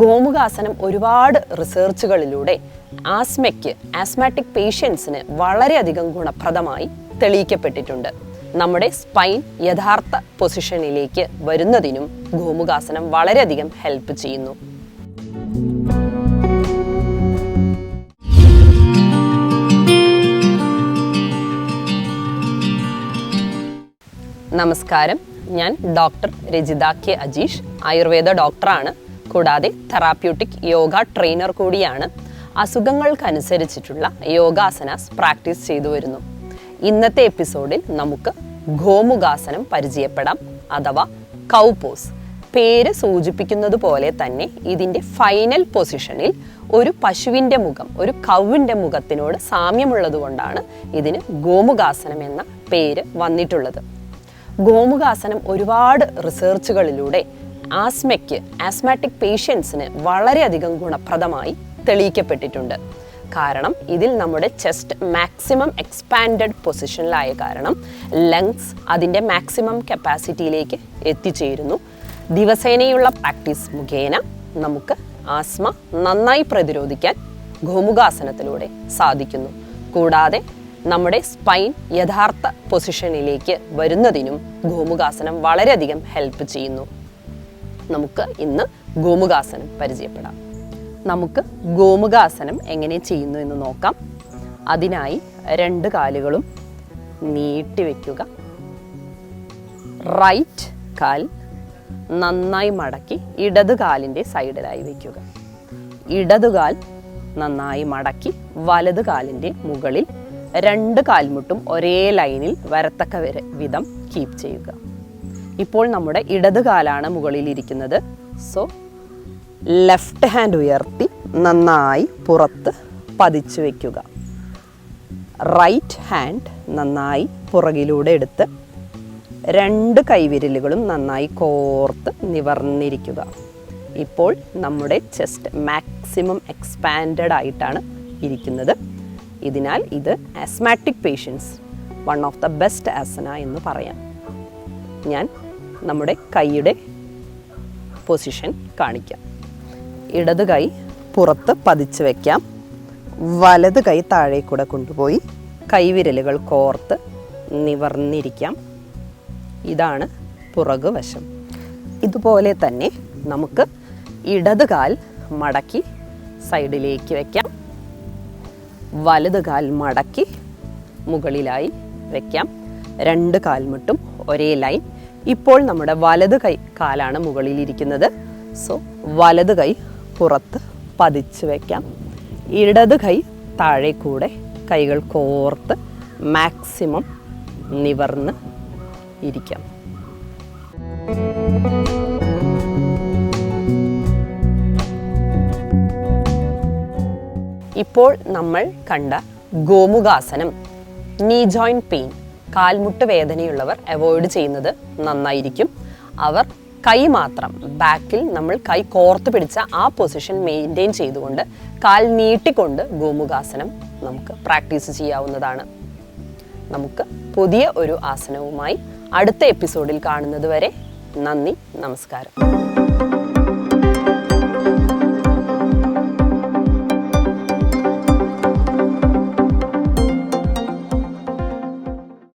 ഗോമുഖാസനം ഒരുപാട് റിസർച്ചുകളിലൂടെ ആസ്മയ്ക്ക് ആസ്മാറ്റിക് പേഷ്യൻസിന് വളരെയധികം ഗുണപ്രദമായി തെളിയിക്കപ്പെട്ടിട്ടുണ്ട്. നമ്മുടെ സ്പൈൻ യഥാർത്ഥ പൊസിഷനിലേക്ക് വരുന്നതിനും ഗോമുഖാസനം വളരെയധികം ഹെൽപ്പ് ചെയ്യുന്നു. നമസ്കാരം. ഞാൻ ഡോക്ടർ രജിത കെ അജീഷ്. ആയുർവേദ ഡോക്ടറാണ്. കൂടാതെ തെറാപ്യൂട്ടിക് യോഗ ട്രെയിനർ കൂടിയാണ്. അസുഖങ്ങൾക്കനുസരിച്ചിട്ടുള്ള യോഗാസനാസ് പ്രാക്ടീസ് ചെയ്തു വരുന്നു. ഇന്നത്തെ എപ്പിസോഡിൽ നമുക്ക് ഗോമുഖാസനം പരിചയപ്പെടാം. അഥവാ കൗപോസ്. പേര് സൂചിപ്പിക്കുന്നത് പോലെ തന്നെ ഇതിന്റെ ഫൈനൽ പൊസിഷനിൽ ഒരു പശുവിന്റെ മുഖം ഒരു കൗവിന്റെ മുഖത്തിനോട് സാമ്യമുള്ളതുകൊണ്ടാണ് ഇതിന് ഗോമുഖാസനം എന്ന പേര് വന്നിട്ടുള്ളത്. ഗോമുഖാസനം ഒരുപാട് റിസർച്ചുകളിലൂടെ ആസ്മയ്ക്ക് ആസ്മാറ്റിക് പേഷ്യൻസിന് വളരെയധികം ഗുണപ്രദമായി തെളിയിക്കപ്പെട്ടിട്ടുണ്ട്. കാരണം ഇതിൽ നമ്മുടെ ചെസ്റ്റ് മാക്സിമം എക്സ്പാൻഡഡ് പൊസിഷനിലായ കാരണം ലങ്സ് അതിന്റെ മാക്സിമം കപ്പാസിറ്റിയിലേക്ക് എത്തിച്ചേരുന്നു. ദിവസേനയുള്ള പ്രാക്ടീസ് മുഖേന നമുക്ക് ആസ്മ നന്നായി പ്രതിരോധിക്കാൻ ഗോമുഖാസനത്തിലൂടെ സാധിക്കുന്നു. കൂടാതെ നമ്മുടെ സ്പൈൻ യഥാർത്ഥ പൊസിഷനിലേക്ക് വരുന്നതിനും ഗോമുഖാസനം വളരെയധികം ഹെൽപ്പ് ചെയ്യുന്നു. നമുക്ക് ഇന്ന് ഗോമുഖാസനം പരിചയപ്പെടാം. നമുക്ക് ഗോമുഖാസനം എങ്ങനെ ചെയ്യുന്നു എന്ന് നോക്കാം. അതിനായി രണ്ട് കാലുകളും നീട്ടി വയ്ക്കുക റൈറ്റ് കാൽ നന്നായി മടക്കി ഇടത് കാലിന്റെ സൈഡിലായി വയ്ക്കുക ഇടതുകാൽ നന്നായി മടക്കി വലത് കാലിന്റെ മുകളിൽ രണ്ട് കാൽമുട്ടും ഒരേ ലൈനിൽ വരത്തക്ക വരെ വിധം കീപ്പ് ചെയ്യുക. ഇപ്പോൾ നമ്മുടെ ഇടത് കാലാണ് മുകളിൽ ഇരിക്കുന്നത്. സോ ലെഫ്റ്റ് ഹാൻഡ് ഉയർത്തി നന്നായി പുറത്ത് പതിച്ചു വയ്ക്കുക റൈറ്റ് ഹാൻഡ് നന്നായി പുറകിലൂടെ എടുത്ത് രണ്ട് കൈവിരലുകളും നന്നായി കോർത്ത് നിവർന്നിരിക്കുക. ഇപ്പോൾ നമ്മുടെ ചെസ്റ്റ് മാക്സിമം എക്സ്പാൻഡ് ആയിട്ടാണ് ഇരിക്കുന്നത്. ഇതിനാൽ ഇത് asthmatic patients one of the best asana എന്ന് പറയാം. ഞാൻ നമ്മുടെ കൈയുടെ പൊസിഷൻ കാണിക്കാം. ഇടത് കൈ പുറത്ത് പതിച്ച് വയ്ക്കാം വലത് കൈ താഴെ കൂടെ കൊണ്ടുപോയി കൈവിരലുകൾ കോർത്ത് നിവർന്നിരിക്കാം. ഇതാണ് പുറകു വശം. ഇതുപോലെ തന്നെ നമുക്ക് ഇടത് കാൽ മടക്കി സൈഡിലേക്ക് വയ്ക്കാം വലത് കാൽ മടക്കി മുകളിലായി വയ്ക്കാം രണ്ട് കാൽമുട്ടും ഒരേ ലൈൻ ഇപ്പോൾ നമ്മുടെ വലത് കൈ കാലാണ് മുകളിലിരിക്കുന്നത് സോ വലത് കൈ പുറത്ത് പതിച്ച് വയ്ക്കാം ഇടത് കൈ താഴെ കൂടെ കൈകൾ കോർത്ത് മാക്സിമം നിവർന്ന് ഇരിക്കാം. ഇപ്പോൾ നമ്മൾ കണ്ട ഗോമുഖാസനം നീ ജോയിൻ പെയിൻ കാൽമുട്ട് വേദനയുള്ളവർ അവോയ്ഡ് ചെയ്യുന്നത് നന്നായിരിക്കും. അവർ കൈ മാത്രം ബാക്കിൽ നമ്മൾ കൈ കോർത്ത് പിടിച്ച ആ പൊസിഷൻ മെയിന്റെയിൻ ചെയ്തുകൊണ്ട് കാൽ നീട്ടിക്കൊണ്ട് ഗോമുഖാസനം നമുക്ക് പ്രാക്ടീസ് ചെയ്യാവുന്നതാണ്. നമുക്ക് പുതിയ ഒരു ആസനവുമായി അടുത്ത എപ്പിസോഡിൽ കാണുന്നത് വരെ നന്ദി നമസ്കാരം.